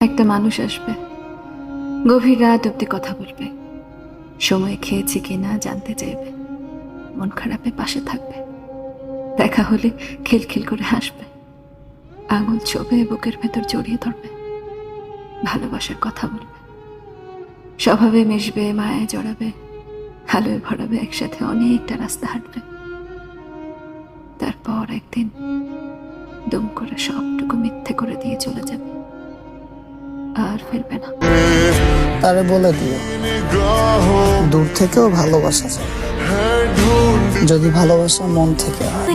একটা মানুষ আসবে। গভীর রাত অব্দি কথা বলবে। সময় খেয়েছে কিনা জানতে চাইবে। মন খারাপে পাশে থাকবে। দেখা হলে খিলখিল করে হাসবে। আঙুল চোবে বুকের ভেতর জড়িয়ে ধরবে। ভালোবাসার কথা বলবে। স্বভাবে মিশবে, মায়ায় জড়াবে, আলোয় ভরাবে, একসাথে অনেকটা রাস্তা হাঁটবে। তারপর একদিন দুম করে সবটুকু মিথ্যে করে দিয়ে চলে যাবে। আর ফিরবে না। তারে বলে দিও দূর থেকেও ভালোবাসা যায় যদি ভালোবাসা মন থেকে হয়।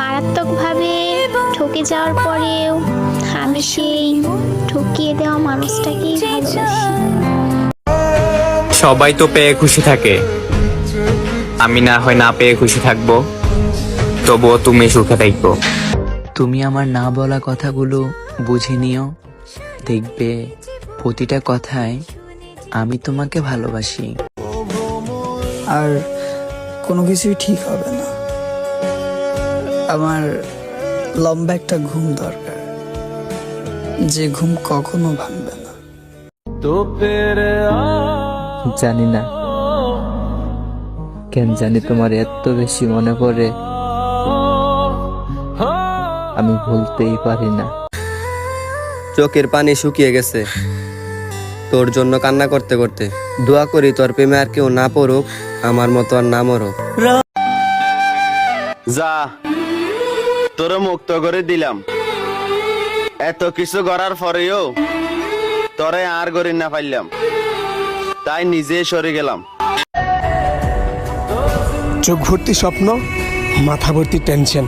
মারাত্মকভাবে ঠকে যাওয়ার পরেও আমি সেই ঠকিয়ে দেওয়া মানুষটাকেই সবাই তো পেয়ে খুশি থাকে। আমি না হয় না পেয়ে খুশি থাকব তবুও তুমি সুখে থাকব। তুমি আমার না বলা কথাগুলো বুঝে নিও দেখবে প্রতিটা কথায় আমি তোমাকে ভালোবাসি। আর কোনো কিছুই ঠিক হবে না। আমার লম্বা একটা ঘুম দরকার যে ঘুম কখনো ভাঙবে না। জানি না। কেন জানি তোমার এত বেশি মনে পড়ে। আমি ভুলতেই পারি না। চোখের পানি শুকিয়ে গেছে। তোর জন্য কান্না করতে করতে। দোয়া করি তোর প্রেমে আর কেউ না পড়ুক আমার মতো আর না মরুক। যা তোরে মুক্ত করে দিলাম। এত কিছু করার পরেও তোরে আর গড়ি না পাইলাম তাই নিজে সরে গেলাম। চোখ ভর্তি স্বপ্ন মাথা ভর্তি টেনশন।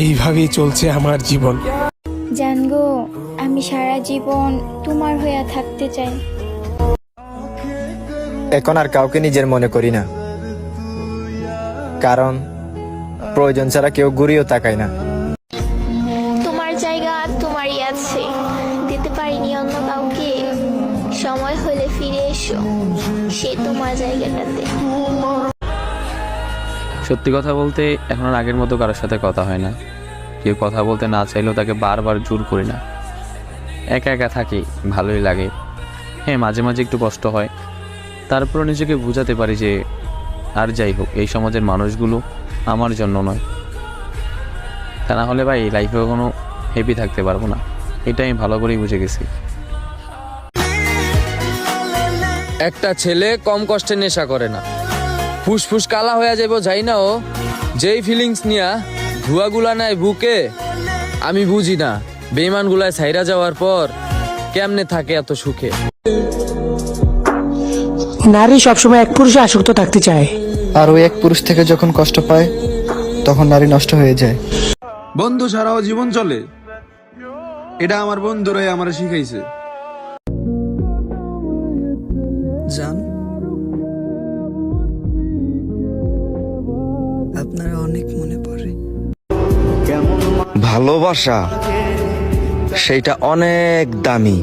এইভাবেই চলছে আমার জীবন। জানগো আমি সারা জীবন তোমার হয়ে থাকতে চাই। এখন আর কাউকে নিজের মনে করি না। কারণ প্রয়োজন ছাড়া কেউ ঘুরিয়েও তাকায় না। তোমার জায়গা তোমারই আছে। দিতে পারিনি অন্য কাউকে। সময় হলে ফিরে এসো। সে তোমার জায়গাটাতে। সত্যি কথা বলতে এখন আর আগের মতো কারোর সাথে কথা হয় না। কেউ কথা বলতে না চাইলেও তাকে বারবার জোর করি না। একা একা থাকি, ভালোই লাগে। হ্যাঁ মাঝে মাঝে একটু কষ্ট হয়। তারপরও নিজেকে বোঝাতে পারি যে, আর যাই হোক, এই সমাজের মানুষগুলো আমার জন্য নয়। তা না হলে ভাই লাইফে কোনো হ্যাপি থাকতে পারব না। এটা আমি ভালো করেই বুঝে গেছি। একটা ছেলে কম কষ্টে নেশা করে না। ফুসফুস কালা হয়ে যাইব যাই না ও। যেই ফিলিংস নিয়া ধুয়াগুলা নাই বুকে? আমি বুঝি না। বেইমান গুলায় ছাইরা যাওয়ার পর কেমনে থাকে এত সুখে? নারী সবসময় এক পুরুষে আসক্ত থাকতে চায়। আর ওই এক পুরুষ থেকে যখন কষ্ট পায় তখন নারী নষ্ট হয়ে যায়। বন্ধু ছাড়াও জীবন চলে। এটা আমার বন্ধুরাই আমার শিখাইছে। জান ভালোবাসা সেইটা অনেক দামি।